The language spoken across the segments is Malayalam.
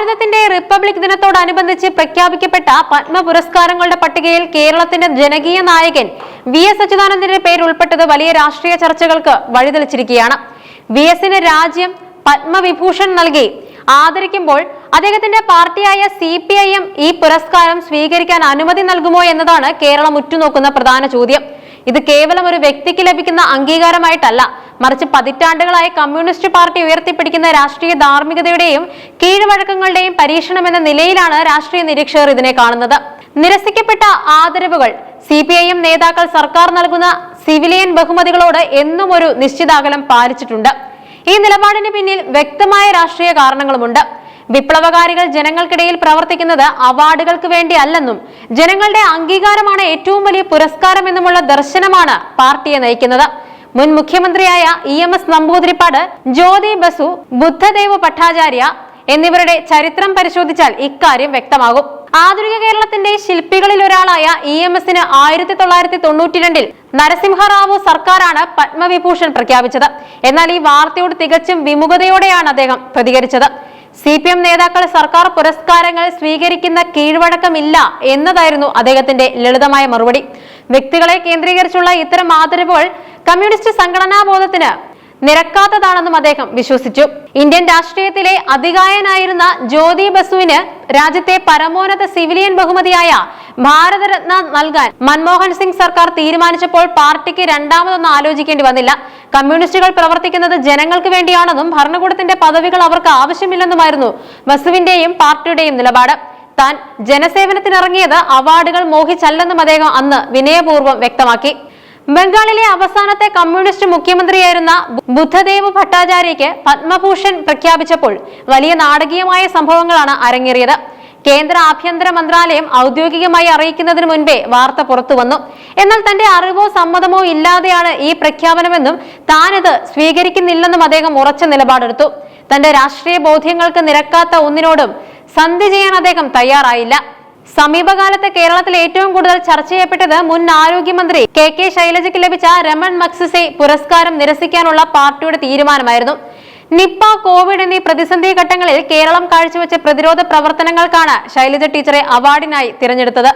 ഭാരതത്തിന്റെ റിപ്പബ്ലിക് ദിനത്തോടനുബന്ധിച്ച് പ്രഖ്യാപിക്കപ്പെട്ട പത്മ പുരസ്കാരങ്ങളുടെ പട്ടികയിൽ കേരളത്തിന്റെ ജനകീയ നായകൻ വി എസ് അച്യുതാനന്ദന്റെ പേര് ഉൾപ്പെട്ടത് വലിയ രാഷ്ട്രീയ ചർച്ചകൾക്ക് വഴിതെളിച്ചിരിക്കുകയാണ്. വി എസിന് രാജ്യം പത്മവിഭൂഷൺ നൽകി. ആദരിക്കുമ്പോൾ അദ്ദേഹത്തിന്റെ പാർട്ടിയായ സി പി ഐ എം ഈ പുരസ്കാരം സ്വീകരിക്കാൻ അനുമതി നൽകുമോ എന്നതാണ് കേരളം ഉറ്റുനോക്കുന്ന പ്രധാന ചോദ്യം. ഇത് കേവലം ഒരു വ്യക്തിക്ക് ലഭിക്കുന്ന അംഗീകാരമായിട്ടല്ല. മറിച്ച് പതിറ്റാണ്ടുകളായി കമ്മ്യൂണിസ്റ്റ് പാർട്ടി ഉയർത്തിപ്പിടിക്കുന്ന രാഷ്ട്രീയ ധാർമ്മികതയുടെയും കീഴ്വഴക്കങ്ങളുടെയും പരീക്ഷണം എന്ന നിലയിലാണ് രാഷ്ട്രീയ നിരീക്ഷകർ ഇതിനെ കാണുന്നത്. നിരസിക്കപ്പെട്ട ആദരവുകൾ സി പി ഐ എം നേതാക്കൾ സർക്കാർ നൽകുന്ന സിവിലിയൻ ബഹുമതികളോട് എന്നും ഒരു നിശ്ചിതാകലം പാലിച്ചിട്ടുണ്ട്. ഈ നിലപാടിന് പിന്നിൽ വ്യക്തമായ രാഷ്ട്രീയ കാരണങ്ങളുമുണ്ട്. വിപ്ലവകാരികൾ ജനങ്ങൾക്കിടയിൽ പ്രവർത്തിക്കുന്നത് അവാർഡുകൾക്ക് വേണ്ടിയല്ലെന്നും ജനങ്ങളുടെ അംഗീകാരമാണ് ഏറ്റവും വലിയ പുരസ്കാരം എന്നുമുള്ള ദർശനമാണ് പാർട്ടിയെ നയിക്കുന്നത്. മുൻ മുഖ്യമന്ത്രിയായ E M S Namboodiripad Jyoti Basu Buddhadeb Bhattacharya എന്നിവരുടെ ചരിത്രം പരിശോധിച്ചാൽ ഇക്കാര്യം വ്യക്തമാകും. ആധുനിക കേരളത്തിന്റെ ശില്പികളിൽ ഒരാളായ ഇ എം എസിന് ആയിരത്തി തൊള്ളായിരത്തി തൊണ്ണൂറ്റി രണ്ടിൽ നരസിംഹറാവു സർക്കാരാണ് പത്മവിഭൂഷൺ പ്രഖ്യാപിച്ചത്. എന്നാൽ ഈ വാർത്തയോട് തികച്ചും വിമുഖതയോടെയാണ് അദ്ദേഹം പ്രതികരിച്ചത്. സി പി എം നേതാക്കൾ സർക്കാർ പുരസ്കാരങ്ങൾ സ്വീകരിക്കുന്ന കീഴ്വഴക്കമില്ല എന്നതായിരുന്നു അദ്ദേഹത്തിന്റെ ലളിതമായ മറുപടി. വ്യക്തികളെ കേന്ദ്രീകരിച്ചുള്ള ഇത്തരം ആദരവുകൾ കമ്മ്യൂണിസ്റ്റ് സംഘടനാ ബോധത്തിന് നിരക്കാത്തതാണെന്നും അദ്ദേഹം വിശ്വസിച്ചു. ഇന്ത്യൻ രാഷ്ട്രീയത്തിലെ അതികായനായിരുന്ന ജ്യോതി ബസുവിന് രാജ്യത്തെ പരമോന്നത സിവിലിയൻ ബഹുമതിയായ ഭാരതരത്ന നൽകാൻ മൻമോഹൻ സിംഗ് സർക്കാർ തീരുമാനിച്ചപ്പോൾ പാർട്ടിക്ക് രണ്ടാമതൊന്നും ആലോചിക്കേണ്ടി വന്നില്ല. കമ്മ്യൂണിസ്റ്റുകൾ പ്രവർത്തിക്കുന്നത് ജനങ്ങൾക്ക് വേണ്ടിയാണെന്നും ഭരണകൂടത്തിന്റെ പദവികൾ അവർക്ക് ആവശ്യമില്ലെന്നുമായിരുന്നു ബസുവിന്റെയും പാർട്ടിയുടെയും നിലപാട്. താൻ ജനസേവനത്തിനിറങ്ങിയത് അവാർഡുകൾ മോഹിച്ചല്ലെന്നും അദ്ദേഹം അന്ന് വിനയപൂർവം വ്യക്തമാക്കി. ബംഗാളിലെ അവസാനത്തെ കമ്മ്യൂണിസ്റ്റ് മുഖ്യമന്ത്രിയായിരുന്ന ബുദ്ധദേവ് ഭട്ടാചാര്യയ്ക്ക് പത്മഭൂഷൺ പ്രഖ്യാപിച്ചപ്പോൾ വലിയ നാടകീയമായ സംഭവങ്ങളാണ് അരങ്ങേറിയത്. കേന്ദ്ര ആഭ്യന്തര മന്ത്രാലയം ഔദ്യോഗികമായി അറിയിക്കുന്നതിന് മുൻപേ വാർത്ത പുറത്തു വന്നു. എന്നാൽ തന്റെ അറിവോ സമ്മതമോ ഇല്ലാതെയാണ് ഈ പ്രഖ്യാപനമെന്നും താനിത് സ്വീകരിക്കുന്നില്ലെന്നും അദ്ദേഹം ഉറച്ച നിലപാടെടുത്തു. തന്റെ രാഷ്ട്രീയ ബോധ്യങ്ങൾക്ക് നിരക്കാത്ത ഒന്നിനോടും സന്ധി ചെയ്യാൻ അദ്ദേഹം തയ്യാറായില്ല. സമീപകാലത്ത് കേരളത്തിൽ ഏറ്റവും കൂടുതൽ ചർച്ച ചെയ്യപ്പെട്ടത് മുൻ ആരോഗ്യമന്ത്രി കെ കെ ശൈലജയ്ക്ക് ലഭിച്ച രമൺ മക്സിസെ പുരസ്കാരം നിരസിക്കാനുള്ള പാർട്ടിയുടെ തീരുമാനമായിരുന്നു. നിപ്പ കോവിഡ് എന്നീ പ്രതിസന്ധി ഘട്ടങ്ങളിൽ കേരളം കാഴ്ചവെച്ച പ്രതിരോധ പ്രവർത്തനങ്ങൾക്കാണ് ശൈലജ ടീച്ചറെ അവാർഡിനായി തിരഞ്ഞെടുത്തത്.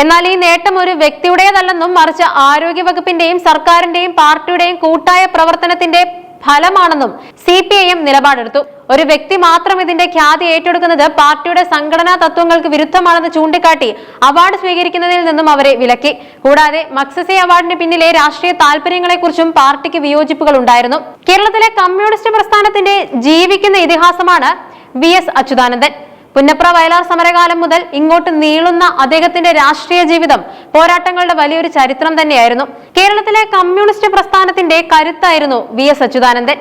എന്നാൽ ഈ നേട്ടം ഒരു വ്യക്തിയുടേതല്ലെന്നും മറിച്ച് ആരോഗ്യവകുപ്പിന്റെയും സർക്കാരിന്റെയും പാർട്ടിയുടെയും കൂട്ടായ പ്രവർത്തനത്തിന്റെ ഫലമാണെന്നും സി പി ഐ എം നിലപാടെടുത്തു. ഒരു വ്യക്തി മാത്രം ഇതിന്റെ ഖ്യാതി ഏറ്റെടുക്കുന്നത് പാർട്ടിയുടെ സംഘടനാ തത്വങ്ങൾക്ക് വിരുദ്ധമാണെന്ന് ചൂണ്ടിക്കാട്ടി അവാർഡ് സ്വീകരിക്കുന്നതിൽ നിന്നും അവരെ വിലക്കി. കൂടാതെ മക്സസി അവാർഡിന് പിന്നിലെ രാഷ്ട്രീയ താല്പര്യങ്ങളെക്കുറിച്ചും പാർട്ടിക്ക് വിയോജിപ്പുകൾ ഉണ്ടായിരുന്നു. കേരളത്തിലെ കമ്മ്യൂണിസ്റ്റ് പ്രസ്ഥാനത്തിന്റെ ജീവിക്കുന്ന ഇതിഹാസമാണ് വി എസ് അച്യുതാനന്ദൻ. പുന്നപ്ര വയലാർ സമരകാലം മുതൽ ഇങ്ങോട്ട് നീളുന്ന അദ്ദേഹത്തിന്റെ രാഷ്ട്രീയ ജീവിതം പോരാട്ടങ്ങളുടെ വലിയൊരു ചരിത്രം തന്നെയായിരുന്നു. കേരളത്തിലെ കമ്മ്യൂണിസ്റ്റ് പ്രസ്ഥാനത്തിന്റെ കരുത്തായിരുന്നു വി എസ് അച്യുതാനന്ദൻ.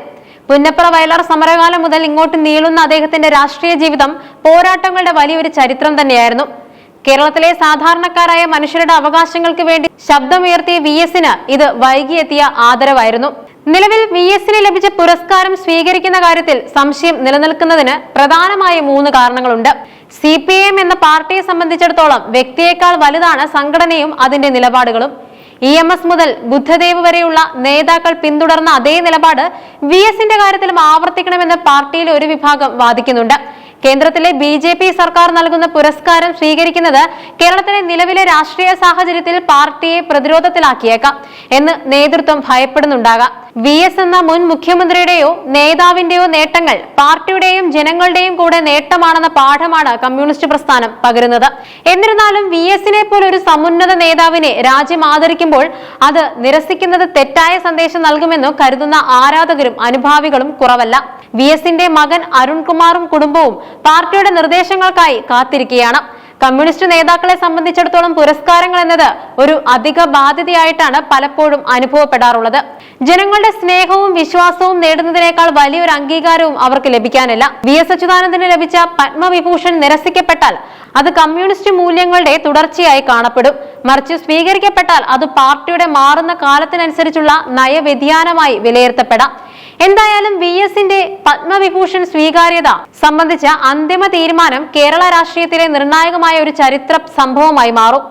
പുന്നപ്ര വയലാർ സമരകാലം മുതൽ ഇങ്ങോട്ട് നീളുന്ന അദ്ദേഹത്തിന്റെ രാഷ്ട്രീയ ജീവിതം പോരാട്ടങ്ങളുടെ വലിയൊരു ചരിത്രം തന്നെയായിരുന്നു. കേരളത്തിലെ സാധാരണക്കാരായ മനുഷ്യരുടെ അവകാശങ്ങൾക്ക് വേണ്ടി ശബ്ദമുയർത്തിയ വി എസിന് ഇത് വൈകിയെത്തിയ ആദരവായിരുന്നു. നിലവിൽ വി എസിന് ലഭിച്ച പുരസ്കാരം സ്വീകരിക്കുന്ന കാര്യത്തിൽ സംശയം നിലനിൽക്കുന്നതിന് പ്രധാനമായ മൂന്ന് കാരണങ്ങളുണ്ട്. സി പി എം എന്ന പാർട്ടിയെ സംബന്ധിച്ചിടത്തോളം വ്യക്തിയേക്കാൾ വലുതാണ് സംഘടനയും അതിന്റെ നിലപാടുകളും. ഇ എം എസ് മുതൽ ബുദ്ധദേവ് വരെയുള്ള നേതാക്കൾ പിന്തുടർന്ന അതേ നിലപാട് വി എസിന്റെ കാര്യത്തിലും ആവർത്തിക്കണമെന്ന് പാർട്ടിയിലെ ഒരു വിഭാഗം വാദിക്കുന്നുണ്ട്. കേന്ദ്രത്തിലെ ബി ജെ പി സർക്കാർ നൽകുന്ന പുരസ്കാരം സ്വീകരിക്കുന്നത് കേരളത്തിലെ നിലവിലെ രാഷ്ട്രീയ സാഹചര്യത്തിൽ പാർട്ടിയെ പ്രതിരോധത്തിലാക്കിയേക്കാം എന്ന് നേതൃത്വം ഭയപ്പെടുന്നുണ്ടാകാം. വി എസ് എന്ന മുൻ മുഖ്യമന്ത്രിയുടെയോ നേതാവിന്റെയോ നേട്ടങ്ങൾ പാർട്ടിയുടെയും ജനങ്ങളുടെയും കൂടെ നേട്ടമാണെന്ന പാഠമാണ് കമ്മ്യൂണിസ്റ്റ് പ്രസ്ഥാനം പകരുന്നത്. എന്നിരുന്നാലും വി എസിനെ പോലെ ഒരു സമുന്നത നേതാവിനെ രാജ്യം ആദരിക്കുമ്പോൾ അത് നിരസിക്കുന്നത് തെറ്റായ സന്ദേശം നൽകുമെന്ന് കരുതുന്ന ആരാധകരും അനുഭാവികളും കുറവല്ല. വി എസിന്റെ മകൻ അരുൺകുമാറും കുടുംബവും പാർട്ടിയുടെ നിർദ്ദേശങ്ങൾക്കായി കാത്തിരിക്കുകയാണ്. കമ്മ്യൂണിസ്റ്റ് നേതാക്കളെ സംബന്ധിച്ചിടത്തോളം പുരസ്കാരങ്ങൾ എന്നത് ഒരു അധിക ബാധ്യതയായിട്ടാണ് പലപ്പോഴും അനുഭവപ്പെടാറുള്ളത്. ജനങ്ങളുടെ സ്നേഹവും വിശ്വാസവും നേടുന്നതിനേക്കാൾ വലിയൊരു അംഗീകാരവും അവർക്ക് ലഭിക്കാനില്ല. വി എസ് അച്യുതാനന്ദന് ലഭിച്ച പത്മവിഭൂഷൺ നിരസിക്കപ്പെട്ടാൽ അത് കമ്മ്യൂണിസ്റ്റ് മൂല്യങ്ങളുടെ തുടർച്ചയായി കാണപ്പെടും. മറിച്ച് സ്വീകരിക്കപ്പെട്ടാൽ അത് പാർട്ടിയുടെ മാറുന്ന കാലത്തിനനുസരിച്ചുള്ള നയവ്യതിയാനമായി വിലയിരുത്തപ്പെടാം. എന്തായാലും വി എസിന്റെ പത്മവിഭൂഷൺ സ്വീകാര്യത സംബന്ധിച്ച അന്തിമ തീരുമാനം കേരള രാഷ്ട്രീയത്തിലെ നിർണായകമായ ഒരു ചരിത്ര സംഭവമായി മാറും